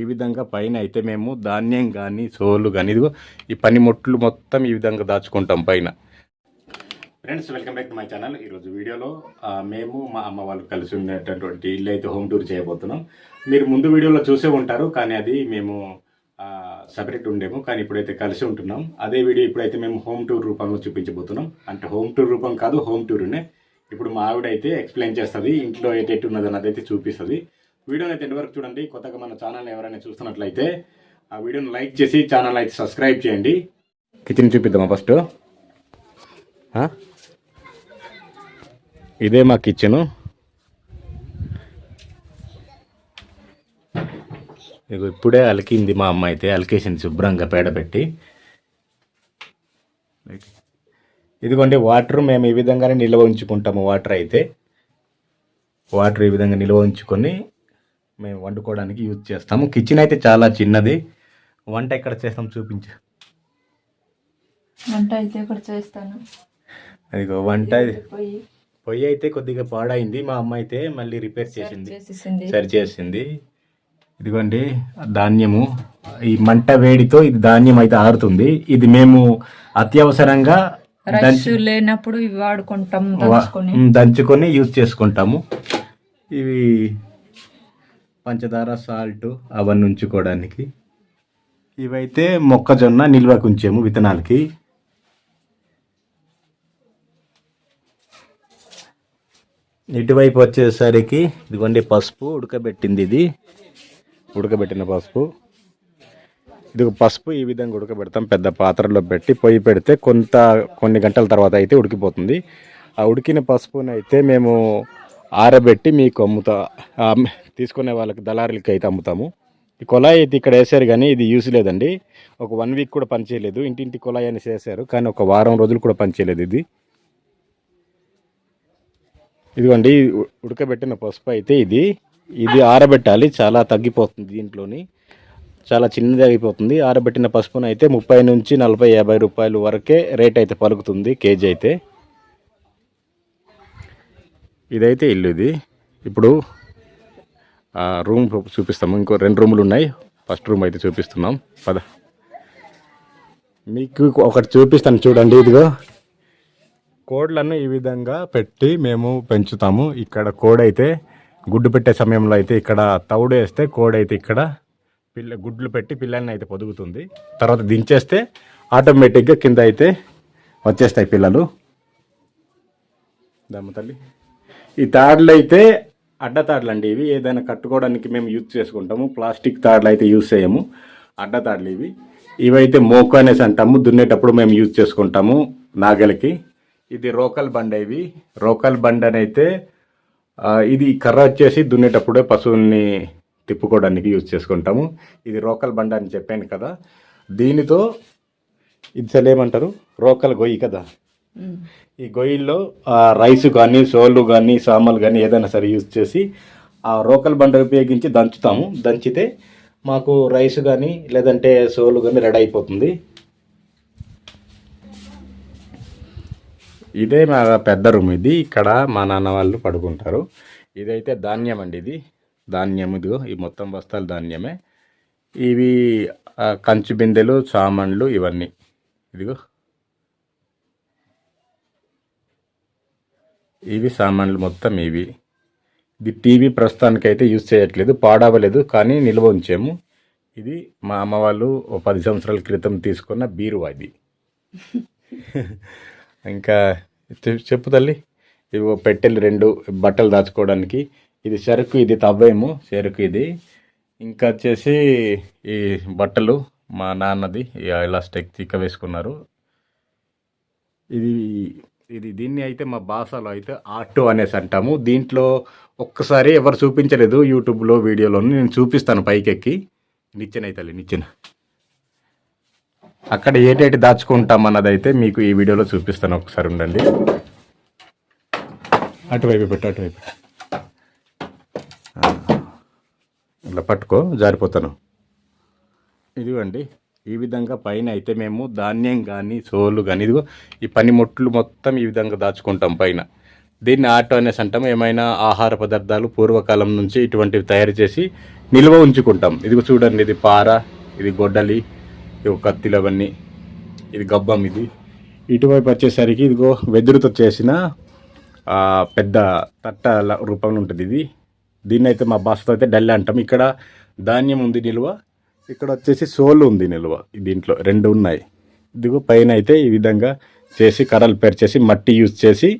ఈ విధంగా పైన అయితే మేము ధాన్యం కానీ సోలు కానీ ఇదిగో ఈ పనిముట్లు మొత్తం ఈ విధంగా దాచుకుంటాం పైన. Friends welcome back to my channel ఈరోజు వీడియోలో మేము మా అమ్మ వాళ్ళు కలిసి ఉన్నటువంటి ఇల్లు అయితే హోమ్ టూర్ చేయబోతున్నాం. మీరు ముందు వీడియోలో చూసే ఉంటారు కానీ అది మేము సపరేట్ ఉండేము కానీ ఇప్పుడైతే కలిసి ఉంటున్నాం. అదే వీడియో ఇప్పుడైతే మేము హోమ్ టూర్ రూపంలో చూపించబోతున్నాం. అంటే హోమ్ టూర్ రూపం కాదు హోమ్ టూర్నే ఇప్పుడు మా ఆవిడ అయితే ఎక్స్ప్లెయిన్ చేస్తుంది ఇంట్లో అయితే ఎటు ఉన్నది అన్నది అయితే చూపిస్తుంది. వీడియోని అయితే ఎంతవరకు చూడండి. కొత్తగా మన ఛానల్ని ఎవరైనా చూస్తున్నట్లయితే ఆ వీడియోని లైక్ చేసి ఛానల్ అయితే సబ్స్క్రైబ్ చేయండి. కిచెన్ చూపిద్దామా ఫస్ట్? ఇదే మా కిచెను. ఇగో ఇప్పుడే అలికింది మా అమ్మ అయితే. అలికేసింది శుభ్రంగా పేడ పెట్టి. ఇదిగోండి వాటర్ మేము ఈ విధంగానే నిల్వ ఉంచుకుంటాము. వాటర్ అయితే. వాటర్ ఈ విధంగా నిల్వ ఉంచుకొని మేము వండుకోవడానికి యూజ్ చేస్తాము. కిచెన్ అయితే చాలా చిన్నది. వంట ఎక్కడ చేస్తాం చూపించు. వంట అయితే ఇక్కడ చేస్తాను? అదిగో వంట పోయి పొయ్యి. అయితే కొద్దిగా పాడైంది. మా అమ్మ అయితే మళ్ళీ రిపేర్ చేసింది. సరి చేసింది. ఇదిగోండి ధాన్యము. ఈ మంట వేడితో ఇది ధాన్యం అయితే ఆరుతుంది. ఇది మేము అత్యవసరంగా లేనప్పుడు వాడుకుంటాం దంచుకొని యూజ్ చేసుకుంటాము. ఇవి పంచదార సాల్ట్ అవన్నీ ఉంచుకోవడానికి. ఇవైతే మొక్కజొన్న నిల్వకు ఉంచాము విత్తనాలకి. ఇటువైపు వచ్చేసరికి ఇదిగోండి పసుపు ఉడకబెట్టింది ఇది. ఉడకబెట్టిన పసుపు. ఇది పసుపు ఈ విధంగా ఉడకబెడతాం పెద్ద పాత్రలో పెట్టి పొయ్యి పెడితే కొంత కొన్ని గంటల తర్వాత అయితే ఉడికిపోతుంది. ఆ ఉడికిన పసుపునైతే మేము ఆరబెట్టి మీకు అమ్ముతా తీసుకునే వాళ్ళకి దళారులకి అయితే అమ్ముతాము. ఈ కుళాయి అయితే ఇక్కడ వేసారు కానీ ఇది యూస్ లేదండి. ఒక వన్ వీక్ కూడా పనిచేయలేదు ఇంటింటి కుళాయి అని చేశారు కానీ ఒక వారం రోజులు కూడా పనిచేయలేదు ఇది. ఇదిగోండి ఉడకబెట్టిన పసుపు అయితే ఇది. ఇది ఆరబెట్టాలి. చాలా తగ్గిపోతుంది దీంట్లోని. చాలా చిన్నది అయిపోతుంది. ఆరబెట్టిన పసుపును అయితే ముప్పై నుంచి నలభై యాభై రూపాయలు వరకే రేట్ అయితే పలుకుతుంది కేజీ అయితే. ఇదైతే ఇల్లు ఇది. ఇప్పుడు రూమ్ చూపిస్తాము. ఇంకో రెండు రూములు ఉన్నాయి. ఫస్ట్ రూమ్ అయితే చూపిస్తున్నాం. పద. మీకు ఒకటి చూపిస్తాను చూడండి ఇదిగో. కోడ్లను ఈ విధంగా పెట్టి మేము పెంచుతాము. ఇక్కడ కోడైతే గుడ్డు పెట్టే సమయంలో అయితే ఇక్కడ తౌడు వేస్తే కోడైతే ఇక్కడ పిల్ల గుడ్లు పెట్టి పిల్లల్ని అయితే పొదుగుతుంది. తర్వాత దించేస్తే ఆటోమేటిక్గా కింద అయితే వచ్చేస్తాయి పిల్లలు. దమ్మ తల్లి. ఈ తాడులు అయితే అడ్డ తాడులు అండి ఇవి. ఏదైనా కట్టుకోవడానికి మేము యూజ్ చేసుకుంటాము. ప్లాస్టిక్ తాడులు అయితే యూజ్ చేయము. అడ్డ తాడులు ఇవి. ఇవైతే మోకు అనేసి అంటాము. దున్నేటప్పుడు మేము యూజ్ చేసుకుంటాము నాగలికి. ఇది రోకల్ బండ ఇవి. రోకల్ బండ అయితే ఇది కర్ర వచ్చేసి దున్నేటప్పుడే పశువుల్ని తిప్పుకోవడానికి యూజ్ చేసుకుంటాము. ఇది రోకల్ బండ అని చెప్పాను కదా. దీనితో ఇది అసలు ఏమంటారు రోకల్ గొయ్యి కదా. ఈ గొయ్యిల్లో ఆ రైస్ కానీ సోలు కానీ సామాన్లు కానీ ఏదైనా సరే యూజ్ చేసి ఆ రోకల్ బండ ఉపయోగించి దంచుతాము. దంచితే మాకు రైస్ కానీ లేదంటే సోలు కానీ రెడీ అయిపోతుంది. ఇదే మా పెద్ద రూమ్ ఇది. ఇక్కడ మా నాన్న వాళ్ళు పడుకుంటారు. ఇదైతే ధాన్యం అండి ఇది. ధాన్యం ఇదిగో ఈ మొత్తం బస్తాలు ధాన్యమే. ఇవి కంచు బిందెలు సామాన్లు ఇవన్నీ. ఇదిగో. ఇవి సామాన్లు మొత్తం ఇవి. ఇది టీవీ ప్రస్తుతానికి అయితే యూజ్ చేయట్లేదు పాడవలేదు కానీ నిల్వ ఉంచాము. ఇది మా అమ్మ వాళ్ళు పది సంవత్సరాల క్రితం తీసుకున్న బీరువా ఇది. ఇంకా చెప్పు తల్లి. ఇవి ఓ పెట్టెలు రెండు బట్టలు దాచుకోవడానికి. ఇది చెరుకు ఇది తవ్వేము చెరుకు ఇది. ఇంకా వచ్చేసి ఈ బట్టలు మా నాన్నది ఇలా స్టెక్ చిక్క వేసుకున్నారు. ఇది ఇది దీన్ని అయితే మా భాషలో అయితే ఆటో అనేసి అంటాము. దీంట్లో ఒక్కసారి ఎవరు చూపించలేదు యూట్యూబ్లో వీడియోలో నేను చూపిస్తాను పైకెక్కి. నిచ్చెన అయితే నిచ్చెన. అక్కడ ఏటేటి దాచుకుంటాం అన్నదైతే మీకు ఈ వీడియోలో చూపిస్తాను. ఒకసారి ఉండండి. అటువైపు పెట్టు అటువైపు. ఇలా ఇట్లా పట్టుకో జారిపోతాను. ఇదిగోండి. ఈ విధంగా పైన అయితే మేము ధాన్యం కానీ సోలు కానీ ఇదిగో ఈ పనిముట్లు మొత్తం ఈ విధంగా దాచుకుంటాం పైన. దీన్ని ఆటో అనేసి అంటాం ఏమైనా ఆహార పదార్థాలు పూర్వకాలం నుంచి ఇటువంటివి తయారు చేసి నిల్వ ఉంచుకుంటాం. ఇదిగో చూడండి ఇది పార ఇది గొడ్డలి ఇవి కత్తిలు అవన్నీ ఇది గబ్బం ఇది. ఇటువైపు వచ్చేసరికి ఇదిగో వెదురుతో చేసిన పెద్ద తట్ట రూపంలో ఉంటుంది ఇది. దీన్ని అయితే మా భాషతో అయితే డల్ అంటాం. ఇక్కడ ధాన్యం ఉంది నిల్వ ఇక్కడ వచ్చేసి సోలు ఉంది నిల్వ దీంట్లో రెండు ఉన్నాయి. ఇదిగో పైన అయితే ఈ విధంగా చేసి కర్రలు పెరిచేసి మట్టి యూజ్ చేసి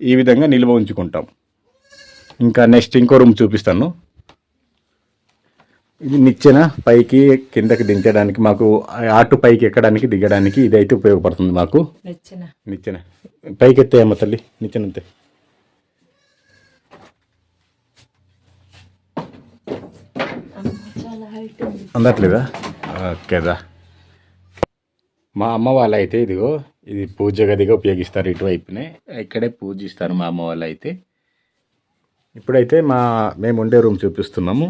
ఈ విధంగా నిల్వ ఉంచుకుంటాం. ఇంకా నెక్స్ట్ ఇంకో రూమ్ చూపిస్తాను. ఇది నిచ్చెన పైకి కిందకి దించడానికి మాకు ఆటు పైకి ఎక్కడానికి దిగడానికి ఇది అయితే ఉపయోగపడుతుంది మాకు. నచ్చిన. నిచ్చెన. పైకి ఎత్తాయమ్మ తల్లి నిచ్చెన అంతే చాలా హైట్ ఉంది అందట్లేదా? ఓకేదా మా అమ్మ వాళ్ళు అయితే ఇదిగో ఇది పూజ గదిగా ఉపయోగిస్తారు ఇటువైపునే. ఇక్కడే పూజిస్తారు మా అమ్మ వాళ్ళు అయితే ఇప్పుడైతే మా మేము ఉండే రూమ్ చూపిస్తున్నాము.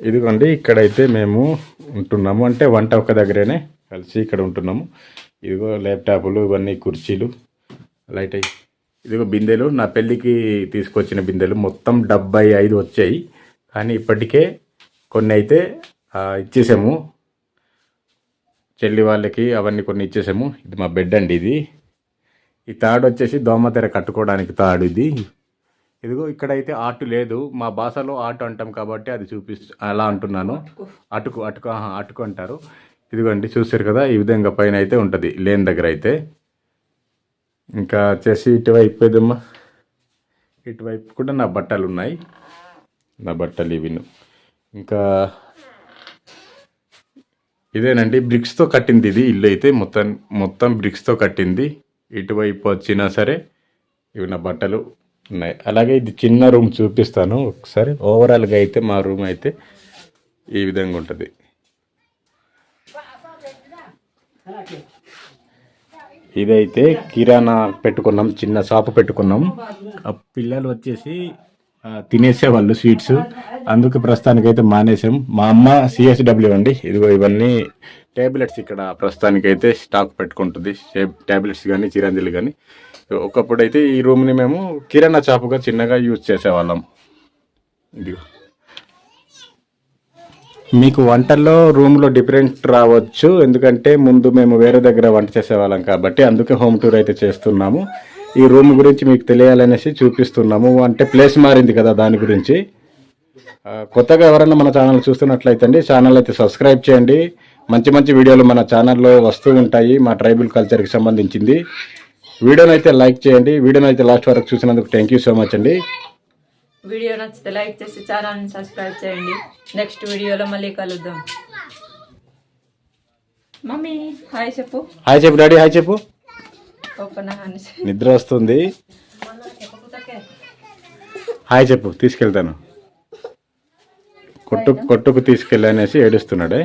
ఇదిగోండి ఇక్కడైతే మేము ఉంటున్నాము. అంటే వంట ఒక దగ్గరనే కలిసి ఇక్కడ ఉంటున్నాము. ఇదిగో ల్యాప్టాప్లు ఇవన్నీ కుర్చీలు లైట్ అయ్యి ఇదిగో బిందెలు నా పెళ్ళికి తీసుకొచ్చిన బిందెలు మొత్తం డెబ్బై ఐదు వచ్చాయి. కానీ ఇప్పటికే కొన్ని అయితే ఇచ్చేసాము. చెల్లి వాళ్ళకి అవన్నీ కొన్ని ఇచ్చేసాము. ఇది మా బెడ్ అండి ఇది. ఈ తాడు వచ్చేసి దోమతెర కట్టుకోవడానికి తాడు ఇది. ఇదిగో ఇక్కడైతే ఆటు లేదు. మా భాషలో ఆటు అంటాం కాబట్టి అది చూపిస్తు అలా అంటున్నాను. అటుకు అటుకు అటుకు అంటారు. ఇదిగోండి చూసారు కదా ఈ విధంగా పైన అయితే ఉంటుంది. లేని దగ్గర అయితే. ఇంకా వచ్చేసి ఇటువైపు ఏదమ్మా ఇటువైపు కూడా నా బట్టలు ఉన్నాయి నా బట్టలు ఇవిను. ఇంకా ఇదేనండి బ్రిక్స్తో కట్టింది ఇది. ఇల్లు అయితే మొత్తం మొత్తం బ్రిక్స్తో కట్టింది. ఇటువైపు వచ్చినా సరే ఇవి నా బట్టలు ఉన్నాయి. అలాగే ఇది చిన్న రూమ్ చూపిస్తాను ఒకసారి. ఓవరాల్గా అయితే మా రూమ్ అయితే ఈ విధంగా ఉంటుంది ఇదైతే కిరాణా పెట్టుకున్నాం చిన్న షాపు పెట్టుకున్నాం. ఆ పిల్లలు వచ్చేసి తినేసేవాళ్ళు స్వీట్స్. అందుకు ప్రస్తుతానికైతే మానేసాం. మా అమ్మ సిఎస్డబ్ల్యూ అండి. ఇదిగో ఇవన్నీ టాబ్లెట్స్ ఇక్కడ ప్రస్తుతానికైతే స్టాక్ పెట్టుకుంటుంది. ట్యాబ్లెట్స్ కానీ చిరంజీలు కానీ ఒకప్పుడు అయితే ఈ రూమ్ని మేము కిరాణా షాపుగా చిన్నగా యూజ్ చేసేవాళ్ళం. ఇదిగో. మీకు వంటల్లో రూమ్లో డిఫరెంట్ రావచ్చు. ఎందుకంటే ముందు మేము వేరే దగ్గర వంట చేసేవాళ్ళం కాబట్టి అందుకే హోమ్ టూర్ అయితే చేస్తున్నాము. ఈ రూమ్ గురించి మీకు తెలియాలనేసి చూపిస్తున్నాము. అంటే ప్లేస్ మారింది కదా దాని గురించి. కొత్తగా ఎవరైనా మన ఛానల్ చూస్తున్నట్లయితే అండి ఛానల్ అయితే సబ్స్క్రైబ్ చేయండి. మంచి మంచి వీడియోలు మన ఛానల్లో వస్తూ ఉంటాయి మా ట్రైబల్ కల్చర్కి సంబంధించింది. వీడియోనైతే అయితే లైక్ చేయండి. వీడియోనైతే లాస్ట్ వరకు చూసినందుకు థ్యాంక్ యూ సో మచ్ అండి. వీడియో నచ్చితే లైక్ చేసి ఛానల్ని సబ్స్క్రైబ్ చేయండి. నెక్స్ట్ వీడియోలో మళ్ళీ కలుద్దాం. మమ్మీ హాయ్ చెప్పు. హాయ్ చెప్పు డాడీ హాయ్ చెప్పు. నిద్ర వస్తుంది. హాయ్ చెప్పు తీసుకెళ్తాను. కొట్టు కొట్టుకు తీసుకెళ్ళనేసి ఏడుస్తున్నాడే.